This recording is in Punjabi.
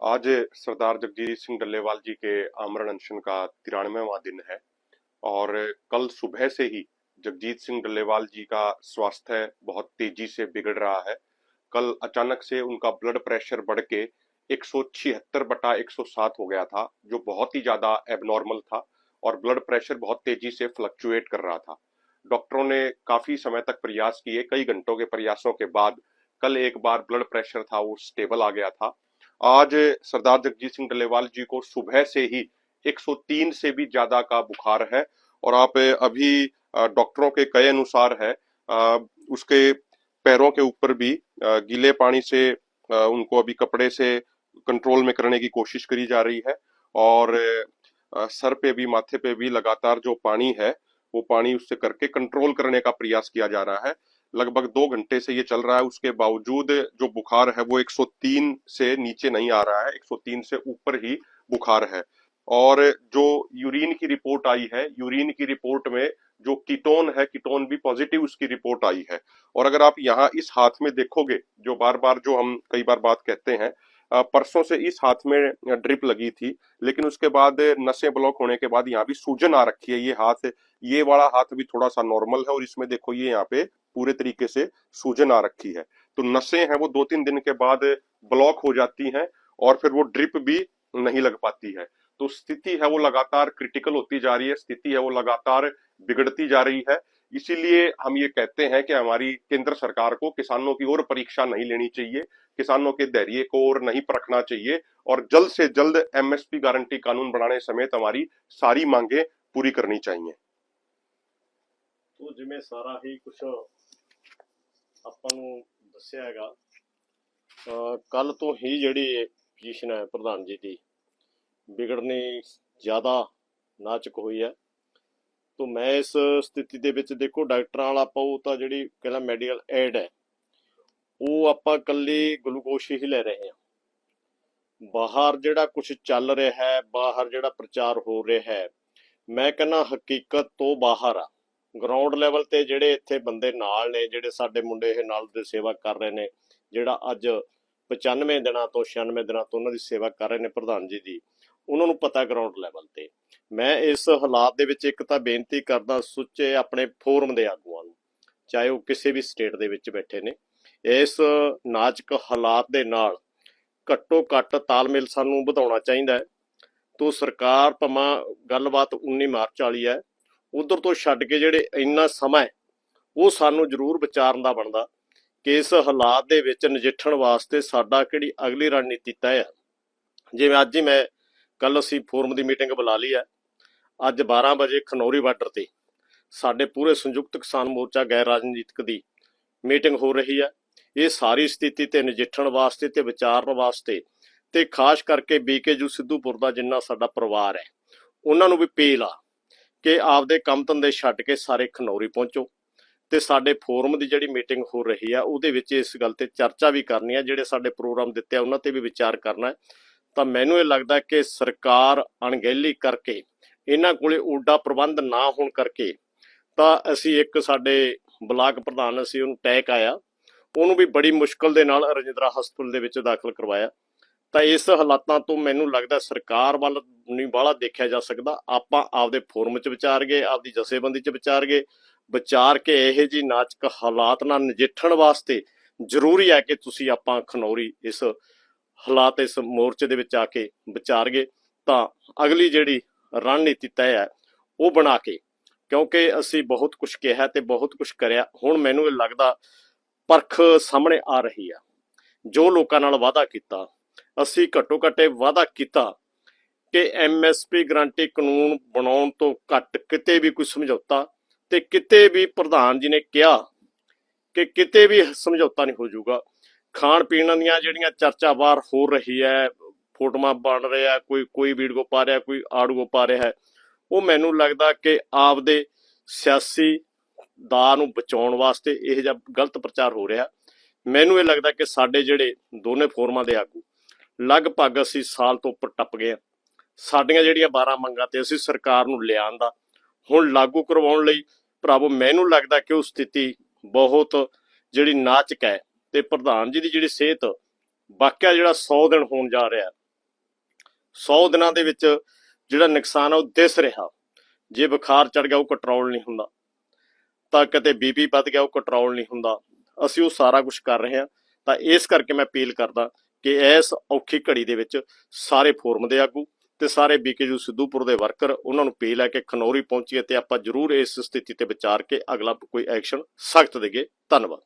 आज सरदार जगजीत सिंह डल्लेवाल जी के आमरण अनशन का तिरानवेवा दिन है और कल सुबह से ही जगजीत सिंह डल्लेवाल जी का स्वास्थ्य बहुत तेज़ी से बिगड़ रहा है। कल अचानक से उनका ब्लड प्रेशर बढ़ के एक बटा 107 हो गया था, जो बहुत ही ज़्यादा एबनॉर्मल था और ब्लड प्रेशर बहुत तेज़ी से फ्लक्चुएट कर रहा था। डॉक्टरों ने काफ़ी समय तक प्रयास किए, कई घंटों के प्रयासों के बाद कल एक बार ब्लड प्रेशर था, वो स्टेबल आ गया था। आज सरदार जगजीत सिंह डल्लेवाल जी को सुबह से ही 103 से भी ज़्यादा का बुखार है और आप अभी डॉक्टरों के कहे अनुसार है उसके पैरों के ऊपर भी गीले पानी से उनको अभी कपड़े से कंट्रोल में करने की कोशिश करी जा रही है और सर पे भी, माथे पे भी लगातार जो पानी है, वो पानी उससे करके कंट्रोल करने का प्रयास किया जा रहा है। लगभग दो घंटे से ये चल रहा है। उसके बावजूद जो बुखार है, वो 103 से नीचे नहीं आ रहा है। 103 से ऊपर ही बुखार है। और जो यूरिन की रिपोर्ट आई है, यूरिन की रिपोर्ट में जो कीटोन है, कीटोन भी पॉजिटिव, उसकी रिपोर्ट आई है। और अगर आप यहाँ इस हाथ में देखोगे, जो बार बार जो हम कई बार बात कहते हैं परसों से इस हाथ में ड्रिप लगी थी, लेकिन उसके बाद नसें ब्लॉक होने के बाद यहाँ भी सूजन आ रखी है। ये हाथ, ये वाला हाथ भी थोड़ा सा नॉर्मल है और इसमें देखो, ये यहाँ पे पूरे तरीके से सूजन आ रखी है। तो नसें हैं वो दो तीन दिन के बाद ब्लॉक हो जाती हैं और फिर वो ड्रिप भी नहीं लग पाती है। तो स्थिति है वो लगातार क्रिटिकल होती जा रही है, स्थिति है वो लगातार बिगड़ती जा रही है। इसीलिए हम ये कहते हैं कि हमारी केंद्र सरकार को किसानों की ओर परीक्षा नहीं लेनी चाहिए, किसानों के धैर्य को और नहीं परखना चाहिए और जल्द से जल्द एमएसपी गारंटी कानून बनाने समेत हमारी सारी मांगे पूरी करनी चाहिए। तो जिम्मे सारा ही कुछ ਆਪਾਂ ਨੂੰ ਦੱਸਿਆ ਹੈਗਾ ਕੱਲ ਤੋਂ ਹੀ ਜਿਹੜੀ ਪੋਜੀਸ਼ਨ ਹੈ ਪ੍ਰਧਾਨ ਜੀ ਦੀ, ਵਿਗੜਨੀ ਜ਼ਿਆਦਾ ਨਾਜ਼ੁਕ ਹੋਈ ਹੈ। ਤੋ ਮੈਂ ਇਸ ਸਥਿਤੀ ਦੇ ਵਿੱਚ ਦੇਖੋ, ਡਾਕਟਰਾਂ ਵਾਲਾ ਪਾਉ ਤਾਂ ਜਿਹੜੀ ਕਹਿੰਦਾ ਮੈਡੀਕਲ ਐਡ ਹੈ, ਉਹ ਆਪਾਂ ਕੱਲੀ ਗਲੂਕੋਸ਼ ਹੀ ਲੈ ਰਹੇ ਹਾਂ। ਬਾਹਰ ਜਿਹੜਾ ਕੁਝ ਚੱਲ ਰਿਹਾ ਹੈ, ਬਾਹਰ ਜਿਹੜਾ ਪ੍ਰਚਾਰ ਹੋ ਰਿਹਾ ਹੈ, ਮੈਂ ਕਹਿੰਦਾ ਹਕੀਕਤ ਤੋਂ ਬਾਹਰ ਆ। ਗਰਾਊਂਡ ਲੈਵਲ ਤੇ ਜਿਹੜੇ ਇੱਥੇ ਬੰਦੇ ਨਾਲ ਨੇ, ਜਿਹੜੇ ਸਾਡੇ ਮੁੰਡੇ ਇਹ ਨਾਲ ਦੇ ਸੇਵਾ ਕਰ ਰਹੇ ਨੇ, ਜਿਹੜਾ ਅੱਜ 95 ਦਿਨਾਂ ਤੋਂ 96 ਦਿਨਾਂ ਤੋਂ ਉਹਨਾਂ ਦੀ ਸੇਵਾ ਕਰ ਰਹੇ ਨੇ ਪ੍ਰਧਾਨ ਜੀ ਦੀ, ਉਹਨਾਂ ਨੂੰ ਪਤਾ ਗਰਾਊਂਡ ਲੈਵਲ ਤੇ। ਮੈਂ ਇਸ ਹਾਲਾਤ ਦੇ ਵਿੱਚ ਇੱਕ ਤਾਂ ਬੇਨਤੀ ਕਰਦਾ, ਸੁੱਚੇ ਆਪਣੇ ਫੋਰਮ ਦੇ ਆਗੂਆਂ ਨੂੰ, ਚਾਹੇ ਉਹ ਕਿਸੇ ਵੀ ਸਟੇਟ ਦੇ ਵਿੱਚ ਬੈਠੇ ਨੇ। ਇਸ ਨਾਜ਼ੁਕ ਹਾਲਾਤ ਦੇ ਨਾਲ ਘੱਟੋ ਘੱਟ ਤਾਲਮੇਲ ਸਾਨੂੰ ਵਧਾਉਣਾ ਚਾਹੀਦਾ ਹੈ। ਤੋਂ ਸਰਕਾਰ ਭਾਵੇਂ ਗੱਲਬਾਤ 19 ਮਾਰਚ ਵਾਲੀ ਹੈ ਉਧਰ ਤੋਂ ਛੱਡ ਕੇ ਜਿਹੜੇ ਇੰਨਾ ਸਮਾਂ ਹੈ, ਉਹ ਸਾਨੂੰ ਜ਼ਰੂਰ ਵਿਚਾਰਨ ਦਾ ਬਣਦਾ ਕਿ ਇਸ ਹਾਲਾਤ ਦੇ ਵਿੱਚ ਨਜਿੱਠਣ ਵਾਸਤੇ ਸਾਡਾ ਕਿਹੜੀ ਅਗਲੀ ਰਣਨੀਤੀ ਤੈਅ ਹੈ। ਜਿਵੇਂ ਅੱਜ ਹੀ ਮੈਂ ਕੱਲ ਅਸੀਂ ਫੋਰਮ ਦੀ ਮੀਟਿੰਗ ਬੁਲਾ ਲਈ ਹੈ। ਅੱਜ 12 ਵਜੇ ਖਨੌਰੀ ਬਾਰਡਰ ਤੇ ਸਾਡੇ ਪੂਰੇ ਸੰਯੁਕਤ ਕਿਸਾਨ ਮੋਰਚਾ ਗੈਰ ਰਾਜਨੀਤਿਕ ਦੀ ਮੀਟਿੰਗ ਹੋ ਰਹੀ ਹੈ। ਇਹ ਸਾਰੀ ਸਥਿਤੀ ਤੇ ਨਜਿੱਠਣ ਵਾਸਤੇ ਤੇ ਵਿਚਾਰਨ ਵਾਸਤੇ ਤੇ ਖਾਸ ਕਰਕੇ ਬੀਕੇਯੂ ਸਿੱਧੂਪੁਰ ਦਾ ਜਿੰਨਾ ਸਾਡਾ ਪਰਿਵਾਰ ਹੈ ਉਹਨਾਂ ਨੂੰ ਵੀ ਪੇਲ ਆ ਕਿ ਆਪਦੇ ਕੰਮ ਧੰਦੇ ਛੱਡ ਕੇ ਸਾਰੇ ਖਨੌਰੀ ਪਹੁੰਚੋ ਤੇ ਸਾਡੇ ਫੋਰਮ ਦੀ ਜਿਹੜੀ ਮੀਟਿੰਗ ਹੋ ਰਹੀ ਆ, ਉਹਦੇ ਵਿੱਚ ਇਸ ਗੱਲ ਤੇ ਚਰਚਾ ਵੀ ਕਰਨੀ ਆ, ਜਿਹੜੇ ਸਾਡੇ ਪ੍ਰੋਗਰਾਮ ਦਿੱਤੇ ਆ, ਉਹਨਾਂ ਤੇ ਵੀ ਵਿਚਾਰ ਕਰਨਾ ਹੈ। ਤਾਂ ਮੈਨੂੰ ਇਹ ਲੱਗਦਾ ਕਿ ਸਰਕਾਰ ਅਣਗਹਿਲੀ ਕਰਕੇ, ਇਹਨਾਂ ਕੋਲੇ ਓਡਾ ਪ੍ਰਬੰਧ ਨਾ ਹੋਣ ਕਰਕੇ, ਤਾਂ ਅਸੀਂ ਇੱਕ ਸਾਡੇ ਬਲਾਕ ਪ੍ਰਧਾਨ, ਅਸੀਂ ਉਹਨੂੰ ਟੈਕ ਆਇਆ, ਉਹਨੂੰ ਵੀ ਬੜੀ ਮੁਸ਼ਕਲ ਦੇ ਨਾਲ ਰਜਿੰਦਰਾ ਹਸਪਤਾਲ ਦੇ ਵਿੱਚ ਦਾਖਲ ਕਰਵਾਇਆ। ਤਾਂ ਇਸ ਹਾਲਾਤਾਂ ਤੋਂ ਮੈਨੂੰ ਲੱਗਦਾ ਸਰਕਾਰ ਵੱਲ ਨਹੀਂ ਬਾਹਲਾ ਦੇਖਿਆ ਜਾ ਸਕਦਾ। ਆਪਾਂ ਆਪਦੇ ਫੋਰਮ 'ਚ ਵਿਚਾਰ ਗਏ, ਆਪਦੀ ਜਥੇਬੰਦੀ 'ਚ ਵਿਚਾਰ ਗਏ। ਵਿਚਾਰ ਕੇ ਇਹੋ ਜੀ ਨਾਚਕ ਹਾਲਾਤ ਨਾਲ ਨਜਿੱਠਣ ਵਾਸਤੇ ਜ਼ਰੂਰੀ ਹੈ ਕਿ ਤੁਸੀਂ ਆਪਾਂ ਖਨੌਰੀ ਇਸ ਹਾਲਾਤ, ਇਸ ਮੋਰਚੇ ਦੇ ਵਿੱਚ ਆ ਕੇ ਵਿਚਾਰ ਗਏ। ਤਾਂ ਅਗਲੀ ਜਿਹੜੀ ਰਣਨੀਤੀ ਤੈਅ ਹੈ, ਉਹ ਬਣਾ ਕੇ, ਕਿਉਂਕਿ ਅਸੀਂ ਬਹੁਤ ਕੁਝ ਕਿਹਾ ਤੇ ਬਹੁਤ ਕੁਝ ਕਰਿਆ। ਹੁਣ ਮੈਨੂੰ ਇਹ ਲੱਗਦਾ ਪਰਖ ਸਾਹਮਣੇ ਆ ਰਹੀ ਆ ਜੋ ਲੋਕਾਂ ਨਾਲ ਵਾਅਦਾ ਕੀਤਾ ਅਸੀਂ ਘੱਟੋ ਘੱਟ ਇਹ ਵਾਅਦਾ ਕੀਤਾ ਕਿ ਐਮਐਸਪੀ ਗਰੰਟੀ ਕਾਨੂੰਨ ਬਣਾਉਣ ਤੋਂ ਘੱਟ ਕਿਤੇ ਵੀ ਕੋਈ ਸਮਝੌਤਾ ਤੇ ਕਿਤੇ ਵੀ ਪ੍ਰਧਾਨ ਜੀ ਨੇ ਕਿਹਾ ਕਿ ਕਿਤੇ ਵੀ ਸਮਝੌਤਾ ਨਹੀਂ ਹੋ ਜਾਊਗਾ। ਖਾਣ ਪੀਣ ਦੀਆਂ ਜਿਹੜੀਆਂ ਚਰਚਾ ਬਾਹਰ ਹੋ ਰਹੀ ਹੈ, ਫੋਟੋਆਂ ਬਣ ਰਿਹਾ ਕੋਈ ਕੋਈ ਵੀਡੀਓ ਪਾ ਰਿਹਾ, ਕੋਈ ਆਡੀਓ ਪਾ ਰਿਹਾ ਹੈ, ਉਹ ਮੈਨੂੰ ਲੱਗਦਾ ਕਿ ਆਪਦੇ ਸਿਆਸੀ ਦਾ ਨੂੰ ਬਚਾਉਣ ਵਾਸਤੇ ਇਹ ਜਿਹਾ ਗਲਤ ਪ੍ਰਚਾਰ ਹੋ ਰਿਹਾ। ਮੈਨੂੰ ਇਹ ਲੱਗਦਾ ਕਿ ਸਾਡੇ ਜਿਹੜੇ ਦੋਨੇ ਫੋਰਮਾਂ ਦੇ ਆਗੂ ਲਗਭਗ ਅਸੀਂ ਸਾਲ ਤੋਂ ਉੱਪਰ ਟੱਪ ਗਏ ਆ ਸਾਡੀਆਂ ਜਿਹੜੀਆਂ 12 ਮੰਗਾਂ ਤੇ ਅਸੀਂ ਸਰਕਾਰ ਨੂੰ ਲਿਆਉਣ ਦਾ ਹੁਣ ਲਾਗੂ ਕਰਵਾਉਣ ਲਈ ਭਰਾਵੋ, ਮੈਨੂੰ ਲੱਗਦਾ ਕਿ ਉਹ ਸਥਿਤੀ ਬਹੁਤ ਜਿਹੜੀ ਨਾਚਕ ਹੈ ਤੇ ਪ੍ਰਧਾਨ ਜੀ ਦੀ ਜਿਹੜੀ ਸਿਹਤ, ਵਾਕਿਆ ਜਿਹੜਾ 100 ਦਿਨ ਹੋਣ ਜਾ ਰਿਹਾ 100 ਦਿਨਾਂ ਦੇ ਵਿੱਚ ਜਿਹੜਾ ਨੁਕਸਾਨ ਆ ਉਹ ਦਿਸ ਰਿਹਾ। ਜੇ ਬੁਖਾਰ ਚੜ ਗਿਆ, ਉਹ ਕੰਟਰੋਲ ਨਹੀਂ ਹੁੰਦਾ। ਤਾਂ ਕਿਤੇ ਬੀਪੀ ਵੱਧ ਗਿਆ, ਉਹ ਕੰਟਰੋਲ ਨਹੀਂ ਹੁੰਦਾ। ਅਸੀਂ ਉਹ ਸਾਰਾ ਕੁਝ ਕਰ ਰਹੇ ਹਾਂ। ਤਾਂ ਇਸ ਕਰਕੇ ਮੈਂ ਅਪੀਲ ਕਰਦਾ ਕਿ ਇਸ ਔਖੀ ਘੜੀ ਦੇ ਵਿੱਚ ਸਾਰੇ ਫੋਰਮ ਦੇ ਆਗੂ ਤੇ ਸਾਰੇ ਬੀਕੇਯੂ ਸਿੱਧੂਪੁਰ ਦੇ ਵਰਕਰ ਉਹਨਾਂ ਨੂੰ ਪੀ ਲੈ ਕੇ ਖਨੌਰੀ ਪਹੁੰਚੀਏ ਤੇ ਆਪਾਂ ਜ਼ਰੂਰ ਇਸ ਸਥਿਤੀ ਤੇ ਵਿਚਾਰ ਕੇ ਅਗਲਾ ਕੋਈ ਐਕਸ਼ਨ ਸਖਤ ਦੇਈਏ ਧੰਨਵਾਦ।